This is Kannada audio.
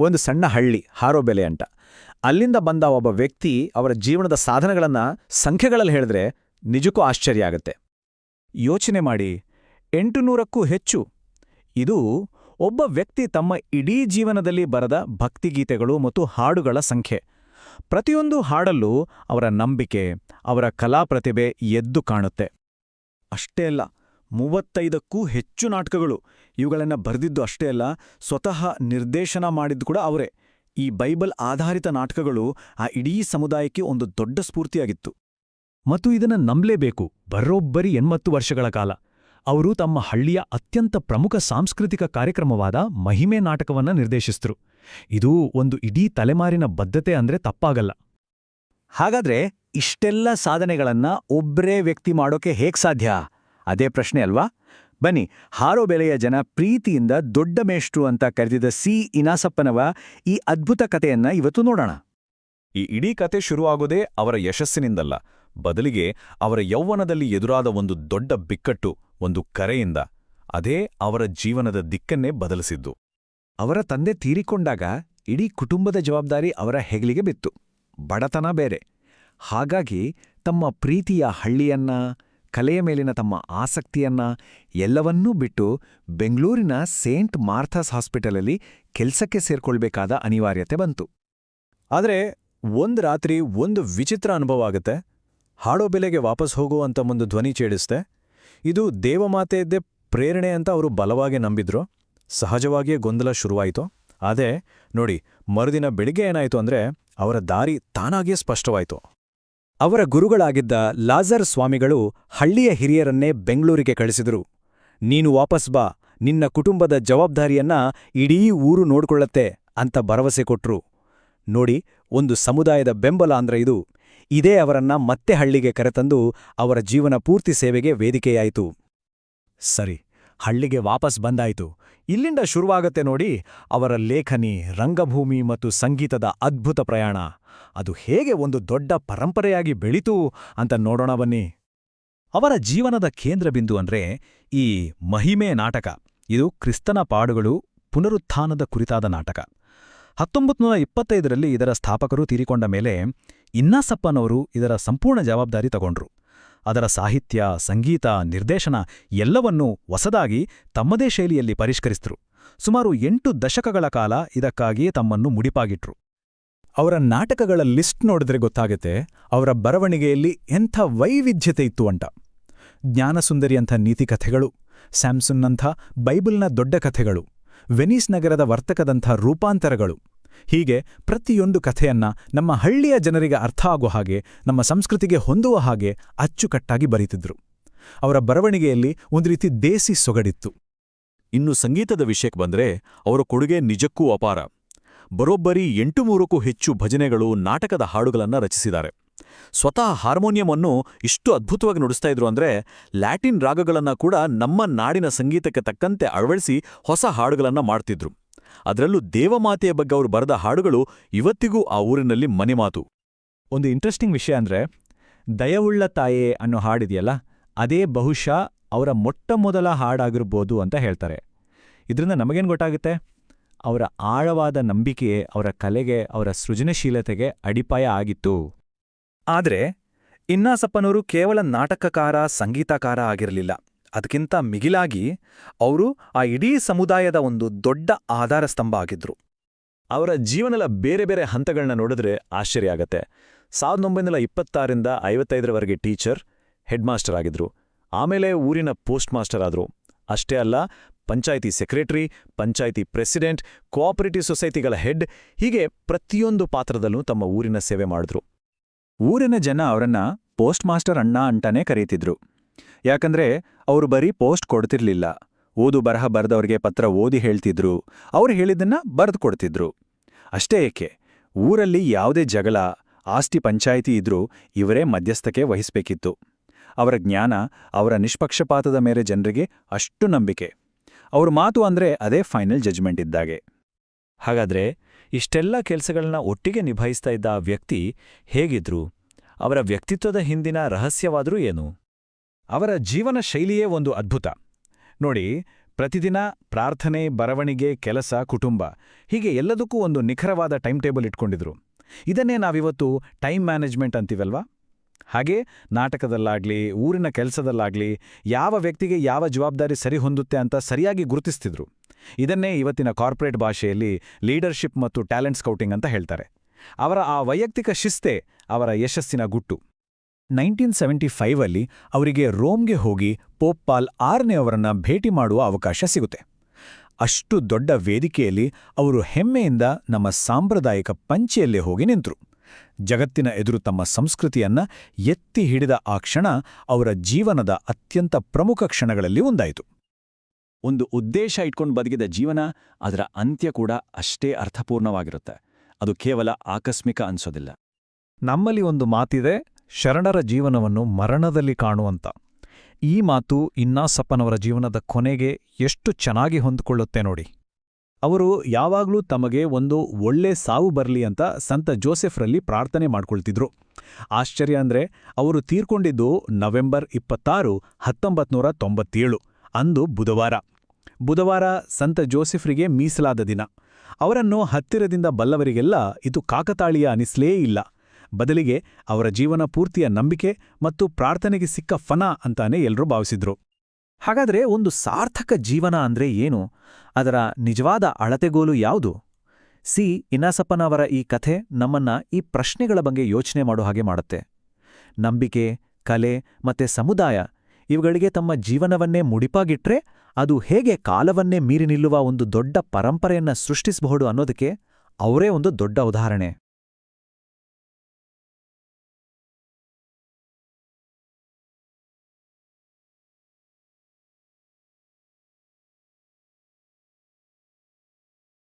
ಒಂದು ಸಣ್ಣ ಹಳ್ಳಿ, ಹಾರೋಬೆಲೆ ಅಂತ. ಅಲ್ಲಿಂದ ಬಂದ ಒಬ್ಬ ವ್ಯಕ್ತಿ ಅವರ ಜೀವನದ ಸಾಧನಗಳನ್ನು ಸಂಖ್ಯೆಗಳಲ್ಲಿ ಹೇಳಿದ್ರೆ ನಿಜಕ್ಕೂ ಆಶ್ಚರ್ಯ ಆಗತ್ತೆ. ಯೋಚನೆ ಮಾಡಿ, ಎಂಟುನೂರಕ್ಕೂ ಹೆಚ್ಚು. ಇದು ಒಬ್ಬ ವ್ಯಕ್ತಿ ತಮ್ಮ ಇಡೀ ಜೀವನದಲ್ಲಿ ಬರೆದ ಭಕ್ತಿಗೀತೆಗಳು ಮತ್ತು ಹಾಡುಗಳ ಸಂಖ್ಯೆ. ಪ್ರತಿಯೊಂದು ಹಾಡಲ್ಲೂ ಅವರ ನಂಬಿಕೆ, ಅವರ ಕಲಾ ಪ್ರತಿಭೆ ಎದ್ದು ಕಾಣುತ್ತೆ. ಅಷ್ಟೇ ಅಲ್ಲ ಮೂವತ್ತೈದಕ್ಕೂ ಹೆಚ್ಚು ನಾಟಕಗಳು. ಇವುಗಳನ್ನು ಬರೆದಿದ್ದು ಅಷ್ಟೇ ಅಲ್ಲ, ಸ್ವತಃ ನಿರ್ದೇಶನ ಮಾಡಿದ್ದು ಕೂಡ ಅವರೇ. ಈ ಬೈಬಲ್ ಆಧಾರಿತ ನಾಟಕಗಳು ಆ ಇಡೀ ಸಮುದಾಯಕ್ಕೆ ಒಂದು ದೊಡ್ಡ ಸ್ಫೂರ್ತಿಯಾಗಿತ್ತು. ಮತ್ತು ಇದನ್ನು ನಂಬಲೇಬೇಕು ಬರೋಬ್ಬರಿ ಎನ್ಮತ್ತು ವರ್ಷಗಳ ಕಾಲ. ಅವರು ತಮ್ಮ ಹಳ್ಳಿಯ ಅತ್ಯಂತ ಪ್ರಮುಖ ಸಾಂಸ್ಕೃತಿಕ ಕಾರ್ಯಕ್ರಮವಾದ ಮಹಿಮೆ ನಾಟಕವನ್ನ ನಿರ್ದೇಶಿಸಿದ್ರು ಇದು ಒಂದು ಇಡೀ ತಲೆಮಾರಿನ ಬದ್ಧತೆ ಅಂದ್ರೆ ತಪ್ಪಾಗಲ್ಲ. ಹಾಗಾದ್ರೆ ಇಷ್ಟೆಲ್ಲ ಸಾಧನೆಗಳನ್ನ ಒಬ್ರೇ ವ್ಯಕ್ತಿ ಮಾಡೋಕೆ ಹೇಗ್ ಸಾಧ್ಯ? ಅದೇ ಪ್ರಶ್ನೆ ಅಲ್ವಾ? ಬನ್ನಿ ಹಾರೋ ಬೆಲೆಯ ಜನ ಪ್ರೀತಿಯಿಂದ ದೊಡ್ಡ ಮೇಷ್ಟ್ರು ಅಂತ ಕರೆದಿದ್ದ ಸಿ. ಇನಾಸಪ್ಪನವ ಈ ಅದ್ಭುತ ಕಥೆಯನ್ನ ಇವತ್ತು ನೋಡೋಣ. ಈ ಇಡೀ ಕತೆ ಶುರುವಾಗೋದೇ ಅವರ ಯಶಸ್ಸಿನಿಂದಲ್ಲ. ಬದಲಿಗೆ ಅವರ ಯೌವನದಲ್ಲಿ ಎದುರಾದ ಒಂದು ದೊಡ್ಡ ಬಿಕ್ಕಟ್ಟು ಒಂದು ಕರೆಯಿಂದ. ಅದೇ ಅವರ ಜೀವನದ ದಿಕ್ಕನ್ನೇ ಬದಲಿಸಿದ್ದು. ಅವರ ತಂದೆ ತೀರಿಕೊಂಡಾಗ ಇಡೀ ಕುಟುಂಬದ ಜವಾಬ್ದಾರಿ ಅವರ ಹೆಗಲಿಗೆ ಬಿತ್ತು. ಬಡತನ ಬೇರೆ. ಹಾಗಾಗಿ ತಮ್ಮ ಪ್ರೀತಿಯ ಹಳ್ಳಿಯನ್ನ ಕಲೆಯ ಮೇಲಿನ ತಮ್ಮ ಆಸಕ್ತಿಯನ್ನ ಎಲ್ಲವನ್ನೂ ಬಿಟ್ಟು ಬೆಂಗಳೂರಿನ ಸೇಂಟ್ ಮಾರ್ಥಾಸ್ ಹಾಸ್ಪಿಟಲಲ್ಲಿ ಕೆಲಸಕ್ಕೆ ಸೇರ್ಕೊಳ್ಬೇಕಾದ ಅನಿವಾರ್ಯತೆ ಬಂತು. ಆದರೆ ಒಂದ್ ರಾತ್ರಿ ಒಂದು ವಿಚಿತ್ರ ಅನುಭವ ಆಗುತ್ತೆ. ಹಾಡೋ ಬೆಲೆಗೆ ವಾಪಸ್ ಹೋಗುವಂತ ಒಂದು ಧ್ವನಿ ಚೇಡಿಸ್ತೆ ಇದು ದೇವಮಾತೆಯದ್ದೇ ಪ್ರೇರಣೆ ಅಂತ ಅವರು ಬಲವಾಗಿ ನಂಬಿದ್ರು. ಸಹಜವಾಗಿಯೇ ಗೊಂದಲ ಶುರುವಾಯಿತು. ಅದೇ ನೋಡಿ, ಮರುದಿನ ಬೆಳಿಗ್ಗೆ ಏನಾಯಿತು ಅಂದ್ರೆ ಅವರ ದಾರಿ ತಾನಾಗಿಯೇ ಸ್ಪಷ್ಟವಾಯಿತು. ಅವರ ಗುರುಗಳಾಗಿದ್ದ ಲಾಜರ್ ಸ್ವಾಮಿಗಳು ಹಳ್ಳಿಯ ಹಿರಿಯರನ್ನೇ ಬೆಂಗಳೂರಿಗೆ ಕಳಿಸಿದರು. ನೀನು ವಾಪಸ್ ಬಾ, ನಿನ್ನ ಕುಟುಂಬದ ಜವಾಬ್ದಾರಿಯನ್ನ ಇಡೀ ಊರು ನೋಡ್ಕೊಳ್ಳತ್ತೆ ಅಂತ ಭರವಸೆ ಕೊಟ್ರು. ನೋಡಿ, ಒಂದು ಸಮುದಾಯದ ಬೆಂಬಲ ಅಂದ್ರೆ ಇದು. ಇದೇ ಅವರನ್ನ ಮತ್ತೆ ಹಳ್ಳಿಗೆ ಕರೆತಂದು ಅವರ ಜೀವನ ಪೂರ್ತಿ ಸೇವೆಗೆ ವೇದಿಕೆಯಾಯಿತು. ಸರಿ, ಹಳ್ಳಿಗೆ ವಾಪಸ್ ಬಂದಾಯಿತು. ಇಲ್ಲಿಂದ ಶುರುವಾಗತ್ತೆ ನೋಡಿ ಅವರ ಲೇಖನಿ ರಂಗಭೂಮಿ ಮತ್ತು ಸಂಗೀತದ ಅದ್ಭುತ ಪ್ರಯಾಣ. ಅದು ಹೇಗೆ ಒಂದು ದೊಡ್ಡ ಪರಂಪರೆಯಾಗಿ ಬೆಳೀತು ಅಂತ ನೋಡೋಣ ಬನ್ನಿ. ಅವರ ಜೀವನದ ಕೇಂದ್ರಬಿಂದು ಅಂದ್ರೆ ಈ ಮಹಿಮೆ ನಾಟಕ. ಇದು ಕ್ರಿಸ್ತನ ಪಾಡುಗಳು ಪುನರುತ್ಥಾನದ ಕುರಿತಾದ ನಾಟಕ. ಹತ್ತೊಂಬತ್ತು ನೂರ ಇಪ್ಪತ್ತೈದರಲ್ಲಿ ಇದರ ಸ್ಥಾಪಕರು ತೀರಿಕೊಂಡ ಮೇಲೆ ಇನ್ನಾಸಪ್ಪನವರು ಇದರ ಸಂಪೂರ್ಣ ಜವಾಬ್ದಾರಿ ತಗೊಂಡ್ರು. ಅದರ ಸಾಹಿತ್ಯ, ಸಂಗೀತ, ನಿರ್ದೇಶನ ಎಲ್ಲವನ್ನೂ ಹೊಸದಾಗಿ ತಮ್ಮದೇ ಶೈಲಿಯಲ್ಲಿ ಪರಿಷ್ಕರಿಸಿದ್ರು. ಸುಮಾರು ಎಂಟು ದಶಕಗಳ ಕಾಲ ಇದಕ್ಕಾಗಿಯೇ ತಮ್ಮನ್ನು ಮುಡಿಪಾಗಿಟ್ರು. ಅವರ ನಾಟಕಗಳ ಲಿಸ್ಟ್ ನೋಡಿದ್ರೆ ಗೊತ್ತಾಗುತ್ತೆ, ಅವರ ಬರವಣಿಗೆಯಲ್ಲಿ ಎಂಥ ವೈವಿಧ್ಯತೆ ಇತ್ತು ಅಂತ. ಜ್ಞಾನಸುಂದರಿ ಅಂಥ ನೀತಿಕಥೆಗಳು ಸ್ಯಾಮ್ಸುನ್ನಂಥ ಬೈಬಲ್ನ ದೊಡ್ಡ ಕಥೆಗಳು, ವೆನೀಸ್ ನಗರದ ವರ್ತಕದಂಥ ರೂಪಾಂತರಗಳು ಹೀಗೆ ಪ್ರತಿಯೊಂದು ಕಥೆಯನ್ನ ನಮ್ಮ ಹಳ್ಳಿಯ ಜನರಿಗೆ ಅರ್ಥ ಆಗೋ ಹಾಗೆ, ನಮ್ಮ ಸಂಸ್ಕೃತಿಗೆ ಹೊಂದುವ ಹಾಗೆ ಅಚ್ಚುಕಟ್ಟಾಗಿ ಬರೀತಿದ್ರು. ಅವರ ಬರವಣಿಗೆಯಲ್ಲಿ ಒಂದು ರೀತಿ ದೇಸಿ ಸೊಗಡಿತ್ತು. ಇನ್ನು ಸಂಗೀತದ ವಿಷಯಕ್ಕೆ ಬಂದ್ರೆ ಅವರ ಕೊಡುಗೆ ನಿಜಕ್ಕೂ ಅಪಾರ. ಬರೋಬ್ಬರಿ ಎಂಟು ಮೂರಕ್ಕೂ ಹೆಚ್ಚು ಭಜನೆಗಳು, ನಾಟಕದ ಹಾಡುಗಳನ್ನು ರಚಿಸಿದ್ದಾರೆ. ಸ್ವತಃ ಹಾರ್ಮೋನಿಯಂ ಇಷ್ಟು ಅದ್ಭುತವಾಗಿ ನುಡಿಸ್ತಾ ಇದ್ರು ಅಂದ್ರೆ ಲ್ಯಾಟಿನ್ ರಾಗಗಳನ್ನು ಕೂಡ ನಮ್ಮ ನಾಡಿನ ಸಂಗೀತಕ್ಕೆ ತಕ್ಕಂತೆ ಅಳವಡಿಸಿ ಹೊಸ ಹಾಡುಗಳನ್ನು ಮಾಡ್ತಿದ್ರು. ಅದರಲ್ಲೂ ದೇವಮಾತೆಯ ಬಗ್ಗೆ ಅವರು ಬರೆದ ಹಾಡುಗಳು ಇವತ್ತಿಗೂ ಆ ಊರಿನಲ್ಲಿ ಮನೆಮಾತು ಒಂದು ಇಂಟ್ರೆಸ್ಟಿಂಗ್ ವಿಷಯ ಅಂದ್ರೆ ದಯವುಳ್ಳ ತಾಯೇ ಅನ್ನೋ ಹಾಡಿದೆಯಲ್ಲ ಅದೇ ಬಹುಶಃ ಅವರ ಮೊಟ್ಟಮೊದಲ ಹಾಡಾಗಿರ್ಬೋದು ಅಂತ ಹೇಳ್ತಾರೆ. ಇದರಿಂದ ನಮಗೇನು ಗೊತ್ತಾಗುತ್ತೆ? ಅವರ ಆಳವಾದ ನಂಬಿಕೆಯೇ ಅವರ ಕಲೆಗೆ ಅವರ ಸೃಜನಶೀಲತೆಗೆ ಅಡಿಪಾಯ ಆಗಿತ್ತು. ಆದ್ರೆ ಇನ್ನಾಸಪ್ಪನವರು ಕೇವಲ ನಾಟಕಕಾರ ಸಂಗೀತಕಾರ ಆಗಿರಲಿಲ್ಲ. ಅದಕ್ಕಿಂತ ಮಿಗಿಲಾಗಿ ಅವರು ಆ ಇಡೀ ಸಮುದಾಯದ ಒಂದು ದೊಡ್ಡ ಆಧಾರ ಸ್ತಂಭ ಆಗಿದ್ರು. ಅವರ ಜೀವನದ ಬೇರೆ ಬೇರೆ ಹಂತಗಳನ್ನ ನೋಡಿದ್ರೆ ಆಶ್ಚರ್ಯ ಆಗತ್ತೆ. ಸಾವಿರದ ಒಂಬೈನೂರ ಇಪ್ಪತ್ತಾರಿಂದ ಐವತ್ತೈದರವರೆಗೆ ಟೀಚರ್ ಹೆಡ್ ಮಾಸ್ಟರ್ ಆಗಿದ್ರು. ಆಮೇಲೆ ಊರಿನ ಪೋಸ್ಟ್ ಮಾಸ್ಟರ್ ಆದರು. ಅಷ್ಟೇ ಅಲ್ಲ, panchayat secretary, panchayat president, cooperative ಸೊಸೈಟಿಗಳ head ಹೀಗೆ ಪ್ರತಿಯೊಂದು ಪಾತ್ರದಲ್ಲೂ ತಮ್ಮ ಊರಿನ ಸೇವೆ ಮಾಡಿದ್ರು. ಊರಿನ ಜನ ಅವರನ್ನ ಪೋಸ್ಟ್ ಮಾಸ್ಟರ್ ಅಣ್ಣ ಅಂತಾನೆ ಕರೀತಿದ್ರು. ಯಾಕಂದ್ರೆ ಅವರು ಬರೀ ಪೋಸ್ಟ್ ಕೊಡ್ತಿರ್ಲಿಲ್ಲ. ಓದು ಬರಹ ಬರೆದವ್ರಿಗೆ ಪತ್ರ ಓದಿ ಹೇಳ್ತಿದ್ರು. ಅವ್ರು ಹೇಳಿದ್ದನ್ನ ಬರೆದು ಕೊಡ್ತಿದ್ರು. ಅಷ್ಟೇ ಏಕೆ? ಊರಲ್ಲಿ ಯಾವುದೇ ಜಗಳ, ಆಸ್ತಿ ಪಂಚಾಯಿತಿ ಇದ್ರೂ ಇವರೇ ಮಧ್ಯಸ್ಥಕ್ಕೆ ವಹಿಸ್ಬೇಕಿತ್ತು. ಅವರ ಜ್ಞಾನ, ಅವರ ನಿಷ್ಪಕ್ಷಪಾತದ ಮೇಲೆ ಜನರಿಗೆ ಅಷ್ಟು ನಂಬಿಕೆ. ಅವ್ರ ಮಾತು ಅಂದ್ರೆ ಅದೇ ಫೈನಲ್ ಜಜ್ಮೆಂಟ್ ಇದ್ದಾಗೆ. ಹಾಗಾದ್ರೆ ಇಷ್ಟೆಲ್ಲ ಕೆಲಸಗಳನ್ನ ಒಟ್ಟಿಗೆ ನಿಭಾಯಿಸ್ತಾ ಇದ್ದ ಆ ವ್ಯಕ್ತಿ ಹೇಗಿದ್ರು? ಅವರ ವ್ಯಕ್ತಿತ್ವದ ಹಿಂದಿನ ರಹಸ್ಯವಾದರೂ ಏನು? ಅವರ ಜೀವನ ಶೈಲಿಯೇ ಒಂದು ಅದ್ಭುತ. ನೋಡಿ, ಪ್ರತಿದಿನ ಪ್ರಾರ್ಥನೆ, ಬರವಣಿಗೆ, ಕೆಲಸ, ಕುಟುಂಬ, ಹೀಗೆ ಎಲ್ಲದಕ್ಕೂ ಒಂದು ನಿಖರವಾದ ಟೈಮ್ ಟೇಬಲ್ ಇಟ್ಕೊಂಡಿದ್ರು. ಇದನ್ನೇ ನಾವಿವತ್ತು ಟೈಮ್ ಮ್ಯಾನೇಜ್ಮೆಂಟ್ ಅಂತೀವಲ್ವಾ? ಹಾಗೆ ನಾಟಕದಲ್ಲಾಗ್ಲಿ, ಊರಿನ ಕೆಲಸದಲ್ಲಾಗ್ಲಿ, ಯಾವ ವ್ಯಕ್ತಿಗೆ ಯಾವ ಜವಾಬ್ದಾರಿ ಸರಿ ಹೊಂದುತ್ತೆ ಅಂತ ಸರಿಯಾಗಿ ಗುರುತಿಸ್ತಿದ್ರು. ಇದನ್ನೇ ಇವತ್ತಿನ ಕಾರ್ಪೊರೇಟ್ ಭಾಷೆಯಲ್ಲಿ ಲೀಡರ್ಶಿಪ್ ಮತ್ತು ಟ್ಯಾಲೆಂಟ್ ಸ್ಕೌಟಿಂಗ್ ಅಂತ ಹೇಳ್ತಾರೆ. ಅವರ ಆ ವೈಯಕ್ತಿಕ ಶಿಸ್ತೆ ಅವರ ಯಶಸ್ಸಿನ ಗುಟ್ಟು. ನೈನ್ಟೀನ್ ಸೆವೆಂಟಿ ಫೈವಲ್ಲಿ ಅವರಿಗೆ ರೋಮ್ಗೆ ಹೋಗಿ ಪೋಪ್ ಪಾಲ್ ಅವರನ್ನ ಭೇಟಿ ಮಾಡುವ ಅವಕಾಶ ಸಿಗುತ್ತೆ. ಅಷ್ಟು ದೊಡ್ಡ ವೇದಿಕೆಯಲ್ಲಿ ಅವರು ಹೆಮ್ಮೆಯಿಂದ ನಮ್ಮ ಸಾಂಪ್ರದಾಯಿಕ ಪಂಚೆಯಲ್ಲೇ ಹೋಗಿ ನಿಂತರು. ಜಗತ್ತಿನ ಎದುರು ತಮ್ಮ ಸಂಸ್ಕೃತಿಯನ್ನ ಎತ್ತಿ ಹಿಡಿದ ಆ ಕ್ಷಣ ಅವರ ಜೀವನದ ಅತ್ಯಂತ ಪ್ರಮುಖ ಕ್ಷಣಗಳಲ್ಲಿ ಒಂದಾಯಿತು. ಒಂದು ಉದ್ದೇಶ ಇಟ್ಕೊಂಡು ಬದುಕಿದ ಜೀವನ ಅದರ ಅಂತ್ಯ ಕೂಡ ಅಷ್ಟೇ ಅರ್ಥಪೂರ್ಣವಾಗಿರುತ್ತೆ. ಅದು ಕೇವಲ ಆಕಸ್ಮಿಕ ಅನ್ಸೋದಿಲ್ಲ. ನಮ್ಮಲ್ಲಿ ಒಂದು ಮಾತಿದೆ ಶರಣರ ಜೀವನವನ್ನು ಮರಣದಲ್ಲಿ ಕಾಣುವಂತ. ಈ ಮಾತು ಇನ್ನಾಸಪ್ಪನವರ ಜೀವನದ ಕೊನೆಗೆ ಎಷ್ಟು ಚೆನ್ನಾಗಿ ಹೊಂದಿಕೊಳ್ಳುತ್ತೆ ನೋಡಿ. ಅವರು ಯಾವಾಗ್ಲೂ ತಮಗೆ ಒಂದು ಒಳ್ಳೆ ಸಾವು ಬರಲಿ ಅಂತ ಸಂತ ಜೋಸೆಫ್ರಲ್ಲಿ ಪ್ರಾರ್ಥನೆ ಮಾಡ್ಕೊಳ್ತಿದ್ರು. ಆಶ್ಚರ್ಯ ಅಂದ್ರೆ ಅವರು ತೀರ್ಕೊಂಡಿದ್ದು ನವೆಂಬರ್ ಇಪ್ಪತ್ತಾರು ಹತ್ತೊಂಬತ್ನೂರ ತೊಂಬತ್ತೇಳು ಅಂದು ಬುಧವಾರ. ಬುಧವಾರ ಸಂತ ಜೋಸೆಫ್ರಿಗೆ ಮೀಸಲಾದ ದಿನ. ಅವರನ್ನು ಹತ್ತಿರದಿಂದ ಬಲ್ಲವರಿಗೆಲ್ಲ ಇದು ಕಾಕತಾಳೀಯ ಅನಿಸ್ಲೇ ಇಲ್ಲ. ಬದಲಿಗೆ ಅವರ ಜೀವನ ಪೂರ್ತಿಯ ನಂಬಿಕೆ ಮತ್ತು ಪ್ರಾರ್ಥನೆಗೆ ಸಿಕ್ಕ ಫನ ಅಂತಾನೆ ಎಲ್ರೂ ಭಾವಿಸಿದ್ರು. ಹಾಗಾದ್ರೆ ಒಂದು ಸಾರ್ಥಕ ಜೀವನ ಅಂದ್ರೆ ಏನು? ಅದರ ನಿಜವಾದ ಅಳತೆಗೋಲು ಯಾವುದು? ಸಿ. ಇನ್ನಾಸಪ್ಪನವರ ಈ ಕಥೆ ನಮ್ಮನ್ನ ಈ ಪ್ರಶ್ನೆಗಳ ಬಗ್ಗೆ ಯೋಚನೆ ಮಾಡೋ ಹಾಗೆ ಮಾಡುತ್ತೆ. ನಂಬಿಕೆ, ಕಲೆ ಮತ್ತೆ ಸಮುದಾಯ ಇವುಗಳಿಗೆ ತಮ್ಮ ಜೀವನವನ್ನೇ ಮುಡಿಪಾಗಿಟ್ರೆ ಅದು ಹೇಗೆ ಕಾಲವನ್ನೇ ಮೀರಿ ನಿಲ್ಲುವ ಒಂದು ದೊಡ್ಡ ಪರಂಪರೆಯನ್ನ ಸೃಷ್ಟಿಸಬಹುದು ಅನ್ನೋದಕ್ಕೆ ಅವರೇ ಒಂದು ದೊಡ್ಡ ಉದಾಹರಣೆ.